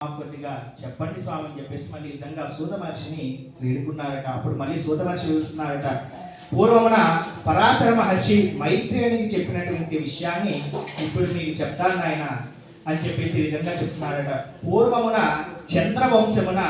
కొద్దిగా చెప్పండి స్వామి అని చెప్పేసి మళ్ళీ ఈ విధంగా సూత మహర్షిని వేడుకున్నారట. అప్పుడు మళ్ళీ సూత మహర్షి చూస్తున్నారట పూర్వమున పరాశర మహర్షి మైత్రేయునికి చెప్పినటువంటి విషయాన్ని ఇప్పుడు మీకు చెప్తాను ఆయన అని చెప్పేసి ఈ విధంగా చెప్తున్నారట. పూర్వమున చంద్రవంశమున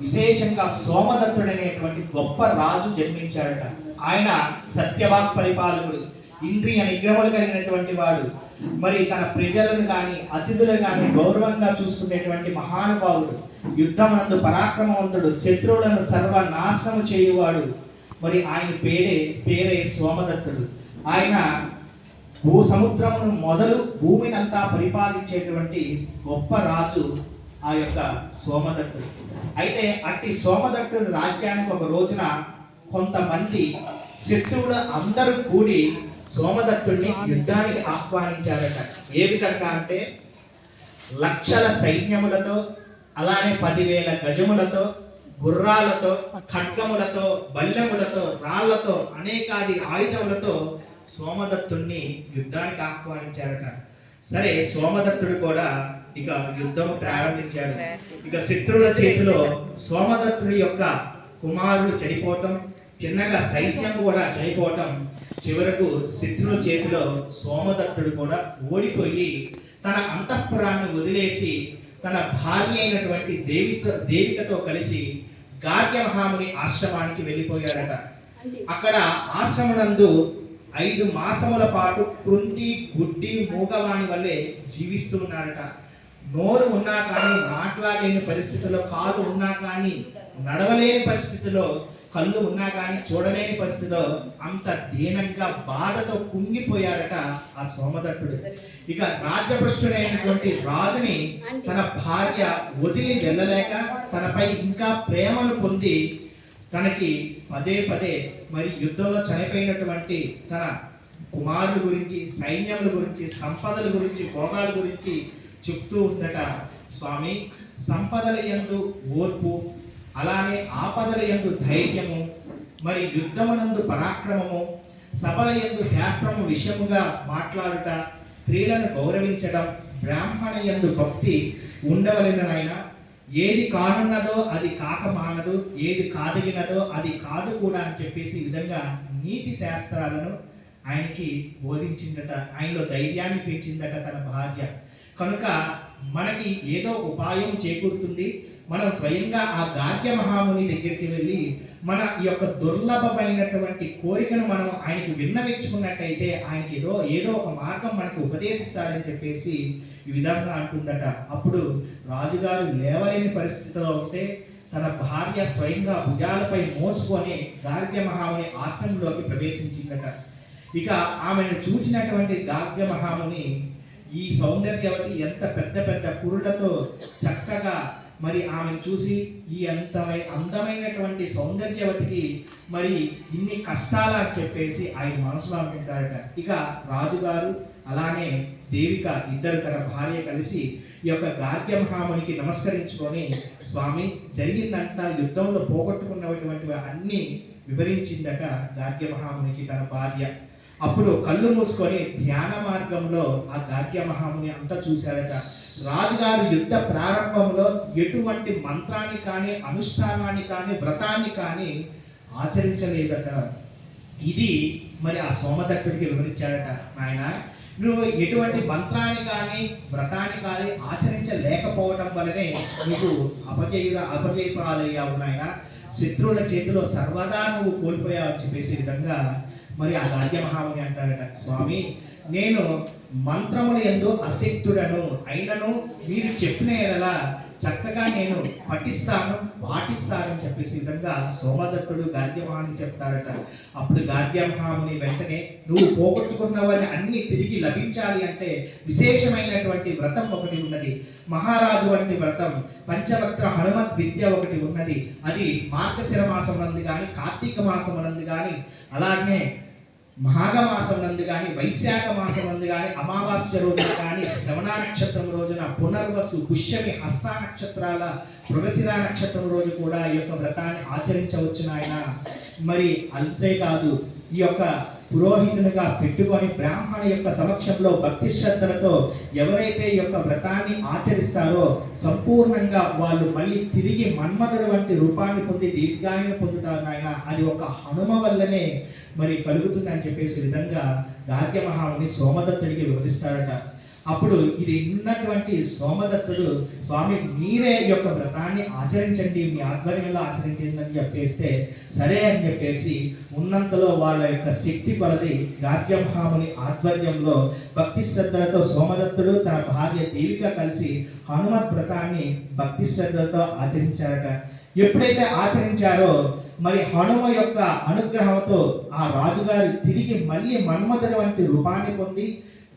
విశేషంగా సోమదత్తుడనేటువంటి గొప్ప రాజు జన్మించాడట. ఆయన సత్యవాక్ పరిపాలకుడు. ఇంద్రియ నిగ్రహములు కలిగినటువంటి వాడు. మరి తన ప్రజలను కానీ అతిథులను కానీ గౌరవంగా చూసుకునేటువంటి మహానుభావుడు యుద్ధమునందు పరాక్రమవంతుడు శత్రువులను సర్వనాశనము చేయువాడు. మరి ఆయన పేరే పేరే సోమదత్తుడు. ఆయన భూ సముద్రమును మొదలు భూమిని అంతా పరిపాలించేటువంటి గొప్ప రాజు ఆ యొక్క సోమదత్తుడు. అయితే అట్టి సోమదత్తుడు రాజ్యానికి ఒక రోజున కొంతమంది శత్రువులు అందరూ కూడి సోమదత్తుడిని యుద్ధానికి ఆహ్వానించారట. ఏ విధంగా అంటే లక్షల సైన్యములతో అలానే పదివేల గజములతో గుర్రాలతో ఖడ్గములతో బల్లెములతో రాళ్ళతో అనేకాది ఆయుధములతో సోమదత్తుణ్ణి యుద్ధానికి ఆహ్వానించారట. సరే సోమదత్తుడు కూడా ఇక యుద్ధం ప్రారంభించాడు. ఇక శత్రువుల చేతిలో సోమదత్తుడి యొక్క కుమారుడు చనిపోవటం చిన్నగా సైన్యం కూడా చనిపోవటం చివరకు శత్రువుల చేతిలో సోమదత్తుడు కూడా ఓడిపోయి తన అంతఃపురాన్ని వదిలేసి తన భార్య అయినటువంటి దేవితో దేవికతో కలిసి గార్గ్య మహాముని ఆశ్రమానికి వెళ్ళిపోయాడట. అక్కడ ఆశ్రమనందు ఐదు మాసముల పాటు కృంటి గుడ్డి మూగవాని వల్లే జీవిస్తూ ఉన్నాడట నోరు ఉన్నా కానీ మాట్లాడలేని పరిస్థితిలో కాలు ఉన్నా కానీ నడవలేని పరిస్థితిలో కళ్ళు ఉన్నా కానీ చూడలేని పరిస్థితిలో అంత దీనంగా బాధతో కుంగిపోయాడట ఆ సోమదత్తుడు. ఇక రాజభ్రష్టుడైనటువంటి రాజుని తన భార్య వదిలి వెళ్ళలేక తనపై ఇంకా ప్రేమను పొంది తనకి పదే పదే మరి యుద్ధంలో చనిపోయినటువంటి తన కుమారుల గురించి సైన్యముల గురించి సంపదల గురించి భోగాల గురించి చెప్తూ ఉందట. స్వామి సంపదల ఎందు ఓర్పు అలానే ఆపదల యందు ధైర్యము మరి యుద్ధమునందు పరాక్రమము సభల యందు శాస్త్రము విషయముగా మాట్లాడుట స్త్రీలను గౌరవించడం బ్రాహ్మణ యందు భక్తి ఉండవలెనైనా ఏది కానున్నదో అది కాక మానదు ఏది కాదగినదో అది కాదు కూడా అని చెప్పేసి విధంగా నీతి శాస్త్రాలను ఆయనకి బోధించిందట ఆయనలో ధైర్యాన్ని పెంచిందట తన భార్య. కనుక మనకి ఏదో ఉపాయం చేకూరుతుంది మనం స్వయంగా ఆ గార్గ్య మహాముని దగ్గరికి వెళ్ళి మన ఈ యొక్క దుర్లభమైనటువంటి కోరికను మనం ఆయనకి విన్నవించుకున్నట్టయితే ఆయనకి ఏదో ఏదో ఒక మార్గం మనకు ఉపదేశిస్తాడని చెప్పేసి ఈ విధంగా అంటుందట. అప్పుడు రాజుగారు లేవలేని పరిస్థితిలో ఉంటే తన భార్య స్వయంగా భుజాలపై మోసుకొని గార్గ్య మహాముని ఆశ్రమంలోకి ప్రవేశించిందట. ఇక ఆమెను చూసినటువంటి గార్గ్య మహాముని ఈ సౌందర్యవతి ఎంత పెద్ద పెద్ద కురులతో చక్కగా మరి ఆమెను చూసి ఈ అంతమై అందమైనటువంటి సౌందర్యవతికి మరి ఇన్ని కష్టాలు చెప్పేసి ఆయన మనసులో అనుకుంటాడట ఇక రాజుగారు అలానే దేవిక ఇద్దరు తన భార్య కలిసి ఈ యొక్క గార్గ్య మహామునికి నమస్కరించుకొని స్వామి జరిగిందంట యుద్ధంలో పోగొట్టుకున్నటువంటి అన్ని వివరించిందట గార్గ్య మహామునికి తన భార్య. అప్పుడు కళ్ళు మూసుకొని ధ్యాన మార్గంలో ఆ గార్గ్య మహాముని అంతా చూశారట. రాజుగారు యుద్ధ ప్రారంభంలో ఎటువంటి మంత్రాన్ని కానీ అనుష్ఠానాన్ని కానీ వ్రతాన్ని కానీ ఆచరించలేదట. ఇది మరి ఆ సోమదత్తుడికి వివరించాడట. ఆయన నువ్వు ఎటువంటి మంత్రాన్ని కానీ వ్రతాన్ని కానీ ఆచరించలేకపోవడం వల్లనే నువ్వు అపజయ అపజయపురాలయ్యావు నాయన. శత్రువుల చేతిలో సర్వదా నువ్వు కోల్పోయావు అని చెప్పేసి విధంగా మరి ఆ గార్గ్య మహాముని అంటారట స్వామి నేను మంత్రముల ఎందు అశక్తుడను అయినను మీరు చెప్పిన ఎడలా చక్కగా నేను పఠిస్తాను పాటిస్తానని చెప్పేసి విధంగా సోమదత్తుడు గార్గ్యమహాని చెప్తారట. అప్పుడు గార్గ్యమహాముని వెంటనే నువ్వు పోగొట్టుకున్నవని అన్ని తిరిగి లభించాలి అంటే విశేషమైనటువంటి వ్రతం ఒకటి ఉన్నది. మహారాజు వంటి వ్రతం పంచవక్ర హనుమత్ విద్య ఒకటి ఉన్నది. అది మార్గశిర మాసం నందు కానీ కార్తీక మాసం నందు కానీ అలాగే మాఘమాసం నందు కానీ వైశాఖ మాసం నందు కానీ అమావాస్య రోజున కానీ శ్రవణ నక్షత్రం రోజున పునర్వసు పుష్యమి హస్త నక్షత్రాల మృగశిర నక్షత్రం రోజు కూడా ఈ యొక్క వ్రతాన్ని ఆచరించవచ్చు నాయన మరి అంతేకాదు ఈ యొక్క పురోహితునిగా పెట్టుకొని బ్రాహ్మణ యొక్క సమక్షంలో భక్తి శ్రద్ధలతో ఎవరైతే యొక్క వ్రతాన్ని ఆచరిస్తారో సంపూర్ణంగా వాళ్ళు మళ్ళీ తిరిగి మన్మధుడు వంటి రూపాన్ని పొంది దీర్ఘాయును పొందుతారు నాయన. అది ఒక హనుమ వల్లనే మరి కలుగుతుందని చెప్పేసి విధంగా గార్గ్య మహాముని సోమదత్తుడికి వివరిస్తాడట. అప్పుడు ఇది ఉన్నటువంటి సోమదత్తుడు స్వామి మీరే యొక్క వ్రతాన్ని ఆచరించండి మీ ఆధ్వర్యంలో ఆచరించండి అని చెప్పేస్తే సరే అని చెప్పేసి ఉన్నంతలో వాళ్ళ యొక్క శక్తి కొలది గార్గ్యభాముని ఆధ్వర్యంలో భక్తి శ్రద్ధలతో సోమదత్తుడు తన భార్య దేవిక కలిసి హనుమత్ వ్రతాన్ని భక్తి శ్రద్ధలతో ఆచరించారట. ఎప్పుడైతే ఆచరించారో మరి హనుమ యొక్క అనుగ్రహంతో ఆ రాజుగారు తిరిగి మళ్ళీ మన్మధుడు వంటి రూపాన్ని పొంది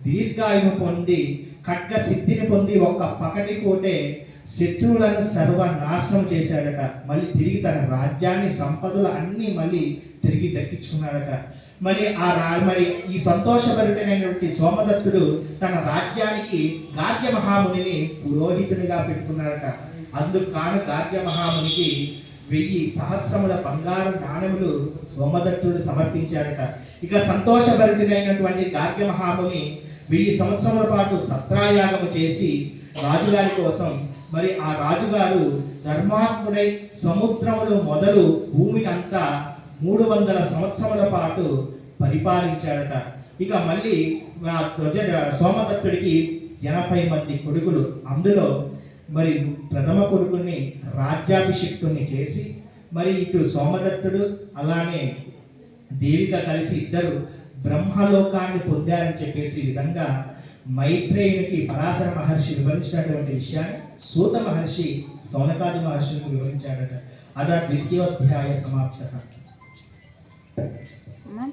దీర్ఘాయువు పొంది ఖడ్గ సిద్ధిని పొంది ఒక్క పకటి కోటే శత్రువులను సర్వనాశనం చేశాడట. మళ్ళీ తిరిగి తన రాజ్యాన్ని సంపదలు అన్నీ మళ్ళీ తిరిగి దక్కించుకున్నాడట. మరి ఆ రా మరి ఈ సంతోషభరితమైనటువంటి సోమదత్తుడు తన రాజ్యానికి గార్గ్య మహామునిని పురోహితునిగా పెట్టుకున్నాడట. అందుకు కాను గార్గ్య మహామునికి వెయ్యి సహస్రముల బంగారు నాణములు సోమదత్తుడు సమర్పించాడట. ఇక సంతోషభరితుడైనటువంటి గార్గ్య మహాముని వెయ్యి సంవత్సరముల పాటు సత్రాయాగము చేసి రాజుగారి కోసం మరి ఆ రాజుగారు ధర్మాత్ముడై సముద్రములు మొదలు భూమిని అంతా మూడు వందల సంవత్సరముల పాటు పరిపాలించాడట. ఇక మళ్ళీ ఆ ధ్వజ సోమదత్తుడికి ఎనభై మంది కొడుకులు. అందులో మరి ప్రథమ కొడుకుని రాజ్యాభిషిక్తుని చేసి మరి ఇటు సోమదత్తుడు అలానే దేవిక కలిసి ఇద్దరు బ్రహ్మలోకాన్ని పొందారని చెప్పేసి ఈ విధంగా మైత్రేయునికి పరాశర మహర్షి వివరించినటువంటి విషయాన్ని సూత మహర్షి సౌనకాది మహర్షులకు వివరించాడట. అదా ద్వితీయోధ్యాయ సమాప్త. అమ్మా